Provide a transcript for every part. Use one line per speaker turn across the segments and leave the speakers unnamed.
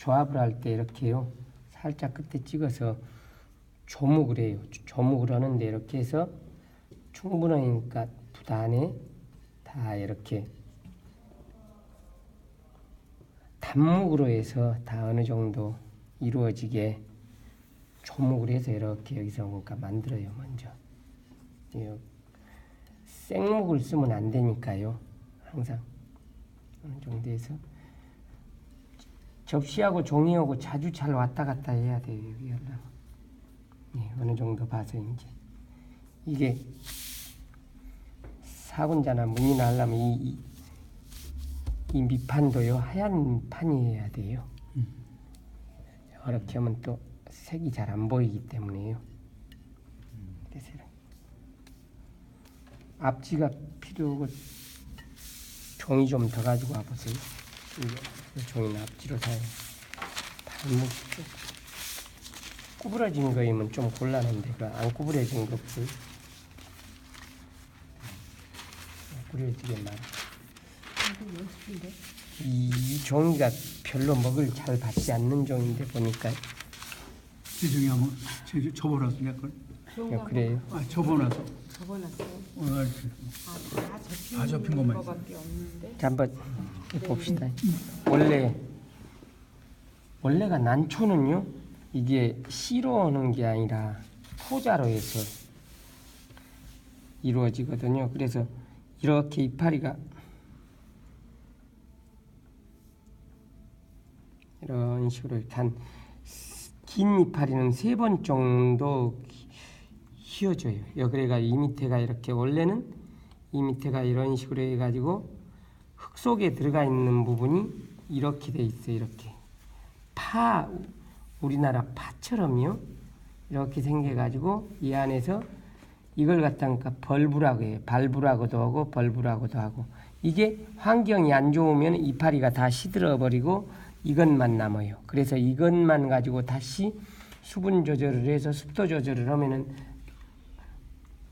조합을 할 때 이렇게요. 살짝 끝에 찍어서 조목을 해요. 조목을 하는데 이렇게 해서 충분하니까 부단에 다 이렇게. 단목으로 해서 다 어느 정도 이루어지게 조목을 해서 이렇게 여기서 그러니까 만들어요 먼저. 이 생목을 쓰면 안 되니까요 항상. 어느 정도 해서 접시하고 종이하고 자주 잘 왔다 갔다 해야 돼요 여기 하려면 예, 어느 정도 봐서 이제 이게 사군자나 문이나 하려면 이, 이, 이 밑판도요 하얀 판이어야 돼요. 이렇게 하면 또 색이 잘 안 보이기 때문에요. 그래서 이렇게. 앞지가 필요하고 종이 좀 더 가지고 와보세요. 앞지로 사요. 발목 쪽 구부러진 거이면 좀 곤란한데 그안 구부러진 거 없어요. 구부러지게 말. 이, 이 종이가 별로 먹을 잘 받지 않는 종인데 보니까
한번 제 접어놨어 내걸
야, 그래요.
아 접어놨어
접어놨어요.
오늘
아, 다 접힌,
다 접힌 것만 있어.
거밖에 없는데.
자, 한번 봅시다. 원래 원래가 난초는요 이게 씨로 하는 게 아니라 토자로 해서 이루어지거든요. 그래서 이렇게 이파리가 이런 식으로 이렇게 한긴 이파리는 세 번 정도 휘어져요. 여기가 이 밑에가 이렇게 원래는 이 밑에가 이런 식으로 해가지고 흙 속에 들어가 있는 부분이 이렇게 돼 있어요. 이렇게 파 우리나라 파처럼요. 이렇게 생겨가지고 이 안에서 이걸 갖다가 벌브라고 해요. 발부라고도 하고 벌브라고도 하고 이게 환경이 안 좋으면 이파리가 다 시들어 버리고 이것만 남아요. 그래서 이것만 가지고 다시 수분 조절을 해서 습도 조절을 하면은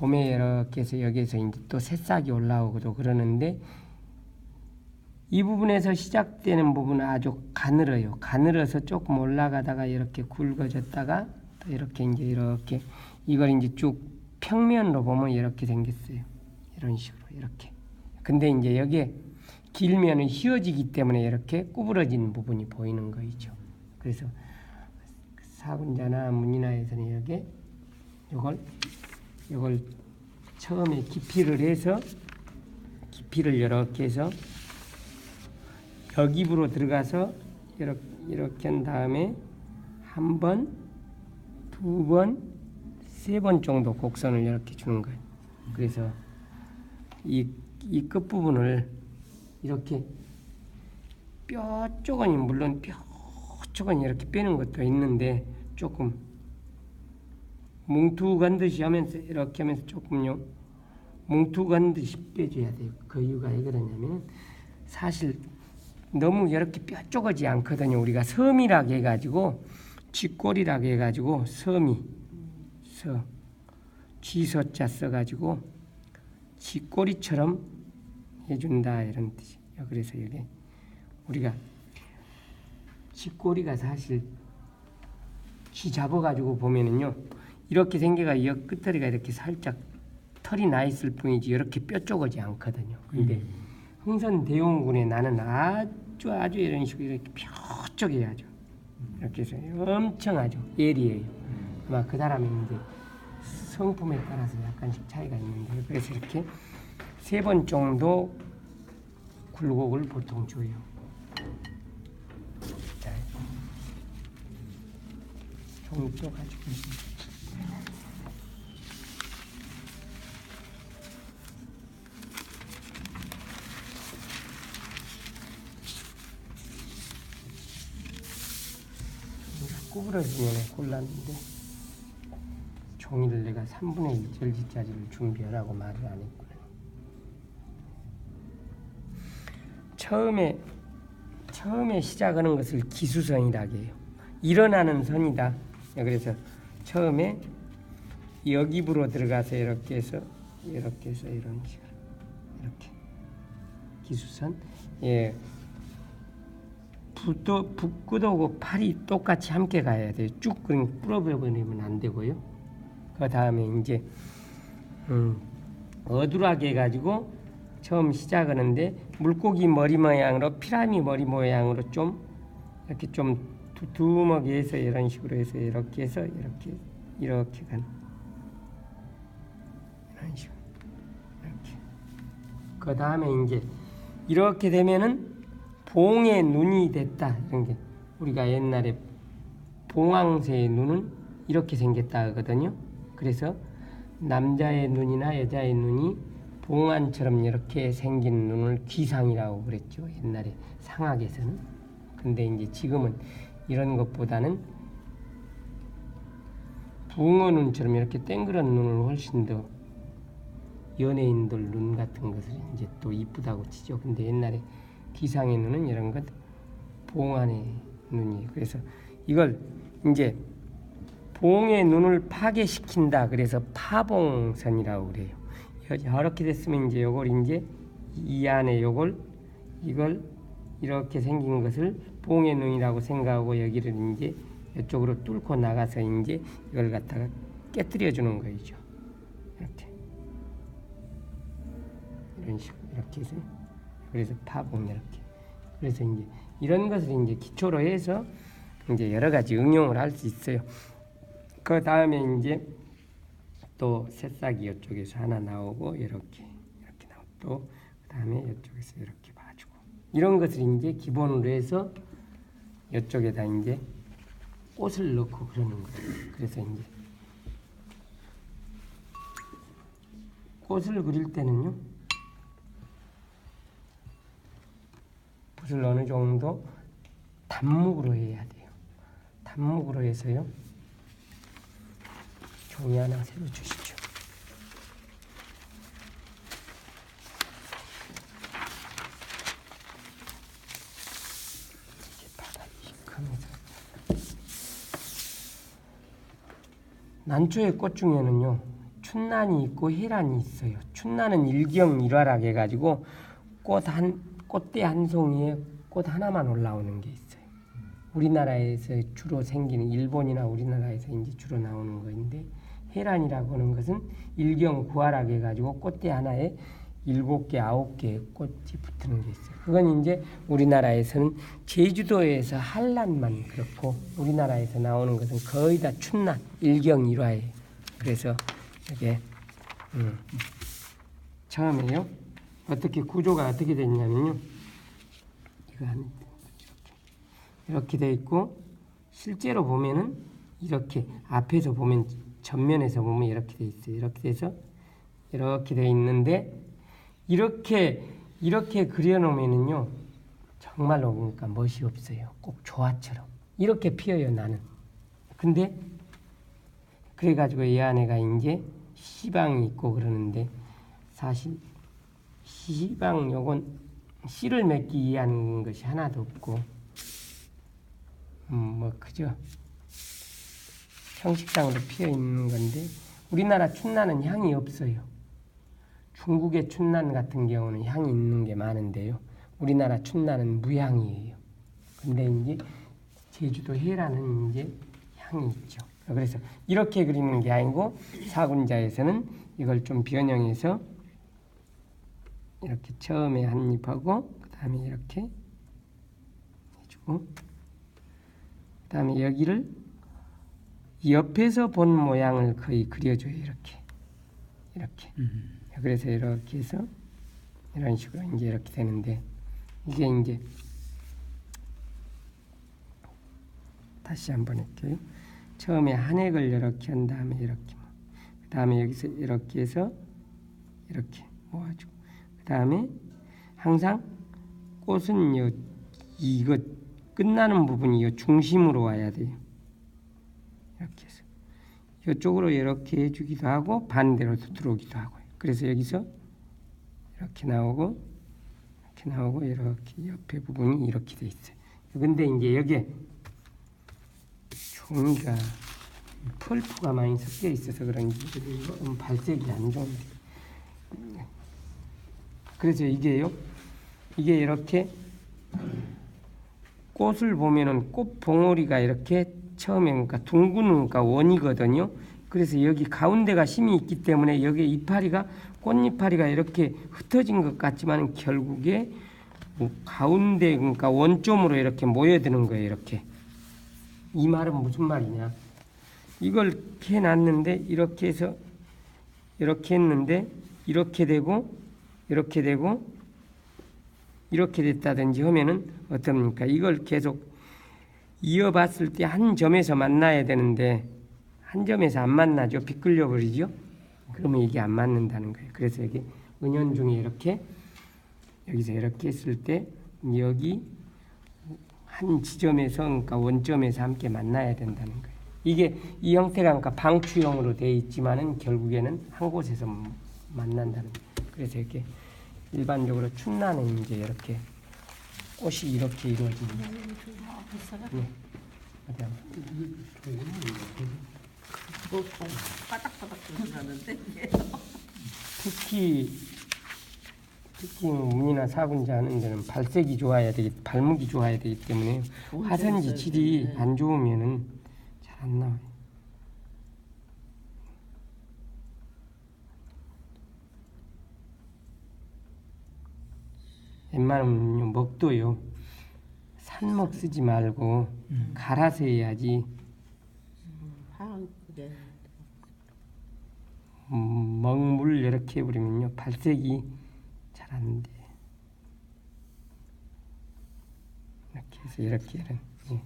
봄에 이렇게 해서 여기에서 이제 또 새싹이 올라오고도 그러는데 이 부분에서 시작되는 부분은 아주 가늘어요. 가늘어서 조금 올라가다가 이렇게 굵어졌다가 또 이렇게 이제 이렇게 이걸 이제 쭉 평면으로 보면 이렇게 생겼어요. 이런 식으로 이렇게. 근데 이제 여기에 길면은 휘어지기 때문에 이렇게 구부러진 부분이 보이는 거이죠. 그래서 사군자나 문이나에서는 이렇게 이걸 이걸 처음에 깊이를 해서 깊이를 이렇게 해서 여기부로 들어가서 이렇게 이렇게 한 다음에 한 번, 두 번, 세 번 정도 곡선을 이렇게 주는 거예요. 그래서 이, 이 끝부분을 이렇게 뼈 쪽은 물론 뼈 쪽은 이렇게 빼는 것도 있는데 조금 뭉툭한 듯이 하면서 이렇게 하면서 조금요 뭉툭한 듯이 빼줘야 돼요. 그 이유가 왜 그러냐면 사실 너무 이렇게 뼈 쪼그지 않거든요. 우리가 섬이라고 해가지고 쥐꼬리라고 해가지고 섬이 서 쥐서자 써가지고 쥐꼬리처럼 해준다 이런 뜻이에요. 그래서 여기 우리가 쥐꼬리가 사실 쥐 잡아가지고 보면은요 이렇게 생겨가 이 끝다리가 이렇게 살짝 털이 나 있을 뿐이지 이렇게 뼈 쪼그지 않거든요. 근데 흥선 대원군에 나는 아주 아주 이런 식으로 이렇게 뾰족해요 아주 이렇게 해서 엄청 아주 예리해요. 아마 그 사람이 이제 성품에 따라서 약간씩 차이가 있는데 그래서 이렇게 세 번 정도 굴곡을 보통 줘요. 또 가지고 있습니다. 구부러지면 곤란한데 종이를 내가 3분의 1 절지짜리를 준비하라고 말을 안 했구나. 처음에 처음에 시작하는 것을 기수선이라고 해요. 일어나는 선이다. 그래서 처음에 여기부로 들어가서 이렇게 해서 이렇게 해서 이런 식으로 이렇게 기수선 예 붓도 붓끝하고 팔이 똑같이 함께 가야 돼요. 쭉 그냥 풀어버리면 안 되고요. 그 다음에 이제 음, 어두하게 해가지고 처음 시작하는데 물고기 머리 모양으로 피라미 머리 모양으로 좀 이렇게 좀 두툼하게 해서 이런 식으로 해서 이렇게 해서 이렇게 이렇게 간 이런 식으로 이렇게 그 다음에 이제 이렇게 되면은 봉의 눈이 됐다 이런 게 우리가 옛날에 봉황새의 눈은 이렇게 생겼다 하거든요. 그래서 남자의 눈이나 여자의 눈이 봉안처럼 이렇게 생긴 눈을 귀상이라고 그랬죠. 옛날에 상학에서는. 근데 이제 지금은 이런 것보다는 붕어 눈처럼 이렇게 땡그란 눈을 훨씬 더 연예인들 눈 같은 것을 이제 또 이쁘다고 치죠. 근데 옛날에 기상의 눈은 이런 것 봉안의 눈이 그래서 이걸 이제 봉의 눈을 파괴시킨다. 그래서 파봉선이라고 그래요. 이렇게 됐으면 이제 요걸 이제 이 안에 요걸 이걸 이렇게 생긴 것을 봉의 눈이라고 생각하고 여기를 이제 이쪽으로 뚫고 나가서 이제 이걸 갖다가 깨뜨려 주는 거죠. 이렇게 이런 식으로 이렇게 해서 그래서 파봉 이렇게 그래서 이제 이런 것을 이제 기초로 해서 이제 여러 가지 응용을 할 수 있어요. 그 다음에 이제 또 새싹이 이쪽에서 하나 나오고 이렇게 이렇게 나오고 또 그다음에 이쪽에서 이렇게 봐주고 이런 것을 이제 기본으로 해서 이쪽에다 이제 꽃을 넣고 그러는 거예요. 그래서 이제 꽃을 그릴 때는요 붓을 어느 정도 단목으로 해야 돼요. 단목으로 해서요. 종이 하나 새로 주시죠. 이게 바닥이 시커면서 난초의 꽃 중에는요 춘난이 있고 해란이 있어요. 춘난은 일경 일화락 해가지고 꽃 한 꽃대 한 송이에 꽃 하나만 올라오는 게 있어요. 우리나라에서 주로 생기는 일본이나 우리나라에서 이제 주로 나오는 거인데 해란이라고 하는 것은 일경 구하락 해가지고 꽃대 하나에 일곱 개, 아홉 개의 꽃이 붙는 게 있어요. 그건 이제 우리나라에서는 제주도에서 한란만 그렇고 우리나라에서 나오는 것은 거의 다 춘난, 일경 일화예요. 그래서 이게 음, 처음에요. 어떻게 구조가 어떻게 됐냐면요. 이거 한 이렇게 돼 있고 실제로 보면은 이렇게 앞에서 보면 전면에서 보면 이렇게 돼 있어요. 이렇게 돼서 이렇게 돼 있는데 이렇게 이렇게 그려놓으면은요 정말로 보니까 멋이 없어요. 꼭 조화처럼 이렇게 피어요 나는. 근데 그래가지고 이 안에가 이제 시방이 있고 그러는데 사실 시방 요건 씨를 맺기 위한 것이 하나도 없고 음, 뭐 그저 형식상으로 피어 있는 건데 우리나라 춘나는 향이 없어요. 중국의 춘난 같은 경우는 향이 있는 게 많은데요. 우리나라 춘나는 무향이에요. 근데 이제 제주도 해라는 이제 향이 있죠. 그래서 이렇게 그리는 게 아니고 사군자에서는 이걸 좀 변형해서 이렇게 처음에 한 입하고 그 다음에 이렇게 해주고 그 다음에 여기를 옆에서 본 모양을 거의 그려줘요 이렇게. 이렇게. 그래서 이렇게 해서 이런 식으로 이제 이렇게 되는데 이게 이제 다시 한번 할게요. 처음에 한 획을 이렇게 한 다음에 이렇게 그 다음에 여기서 이렇게 해서 이렇게 모아주고. 그 다음에 항상 꽃은 요 이거 끝나는 부분이 요 중심으로 와야 돼요. 이렇게 해서 이쪽으로 이렇게 해주기도 하고 반대로 들어오기도 하고요. 그래서 여기서 이렇게 나오고 이렇게 나오고 이렇게 옆에 부분이 이렇게 돼 있어요. 근데 이제 여기에 종이가 펄프가 많이 섞여 있어서 그런지 좀 발색이 안 좋은데 그래서 이게요 이게 이렇게 꽃을 보면은 꽃 봉오리가 이렇게 처음에 그러니까 둥근 그러니까 원이거든요. 그래서 여기 가운데가 심이 있기 때문에 여기 이파리가 꽃이파리가 이렇게 흩어진 것 같지만 결국에 뭐 가운데 그러니까 원점으로 이렇게 모여드는 거예요. 이렇게 이 말은 무슨 말이냐? 이걸 해놨는데 이렇게 해서 이렇게 했는데 이렇게 되고 이렇게 되고 이렇게 됐다든지 하면은 어떻습니까? 이걸 계속 이어봤을 때 한 점에서 만나야 되는데 한 점에서 안 만나죠. 비끌려 버리죠. 그러면 이게 안 맞는다는 거예요. 그래서 여기 은연 중에 이렇게 여기서 이렇게 했을 때 여기 한 지점에서 그러니까 원점에서 함께 만나야 된다는 거예요. 이게 이 형태가 그러니까 방추형으로 되어 있지만은 결국에는 한 곳에서 만난다는. 그래서 이렇게 일반적으로 춘나는 이제 이렇게 꽃이 이렇게 이루어집니다. 네. 어디 한번.
뭐 바닥바닥 소리나는데
특히 특히 문이나 사군자 하는 데는 발색이 좋아야 되기 발목이 좋아야 되기 때문에 화선지 질이 안 좋으면은 잘 안 나와요. 웬만하면 먹도요. 산먹 쓰지 말고 갈아서 해야지 음, 먹물 이렇게 해버리면요 발색이 잘 안 돼. 이렇게 해서 이렇게 이런, 예.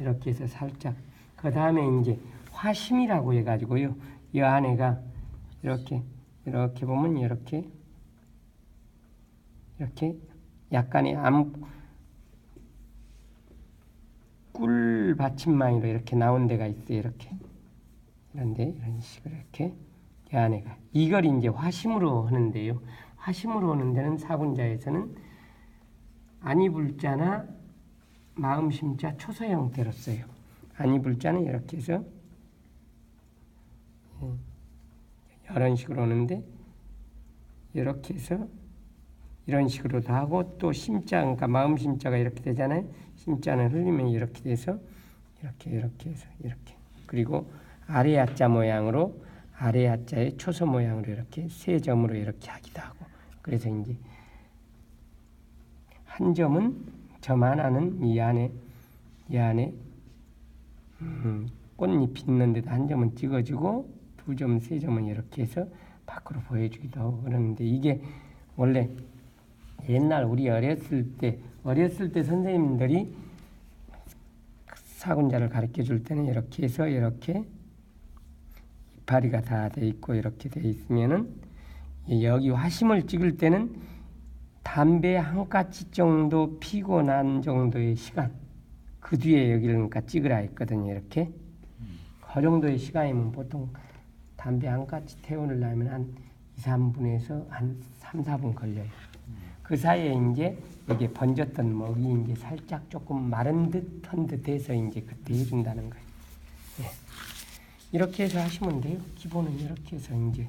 이렇게 해서 살짝 그 다음에 이제 화심이라고 해가지고요 이 안에가 이렇게 이렇게 보면 이렇게 이렇게 약간의 암 꿀 받침망이로 이렇게 나온 데가 있어요 이렇게 이런데 이런 식으로 이렇게 이 안에가 이걸 이제 화심으로 하는데요. 화심으로 하는 데는 사군자에서는 안이불자나 마음심자 초소 형태로 써요. 안이불자는 이렇게 해서 예, 이런 식으로 오는데 이렇게 해서 이런 식으로 도 하고 또 심자 그러니까 마음 심자가 이렇게 되잖아요. 심자는 흘리면 이렇게 돼서 이렇게 이렇게 해서 이렇게 그리고 아래 야자 모양으로 아래 야자의 초소 모양으로 이렇게 세 점으로 이렇게 하기도 하고 그래서 이제 한 점은 점 하나는 이 안에 이 안에 음, 꽃잎 있는데도 한 점은 찍어주고 두 점, 세 점은 이렇게 해서 밖으로 보여주기도 하고 그러는데 이게 원래 옛날 우리 어렸을 때 어렸을 때 선생님들이 사군자를 가르쳐 줄 때는 이렇게 해서 이렇게 이파리가 다 돼 있고 이렇게 돼 있으면은 여기 화심을 찍을 때는 담배 한 가지 정도 피고 난 정도의 시간 그 뒤에 여기를 그러니까 찍으라 했거든요 이렇게 그 정도의 시간이면 보통 담배 한 가지 태우려면 한 2, 3분에서 한 3, 4분 걸려요. 그 사이에 이제 여기 번졌던 먹이 이제 살짝 조금 마른 듯한 듯해서 이제 그때 해준다는 거예요. 예. 이렇게 해서 하시면 돼요. 기본은 이렇게 해서 이제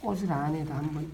꽃을 안에다 한번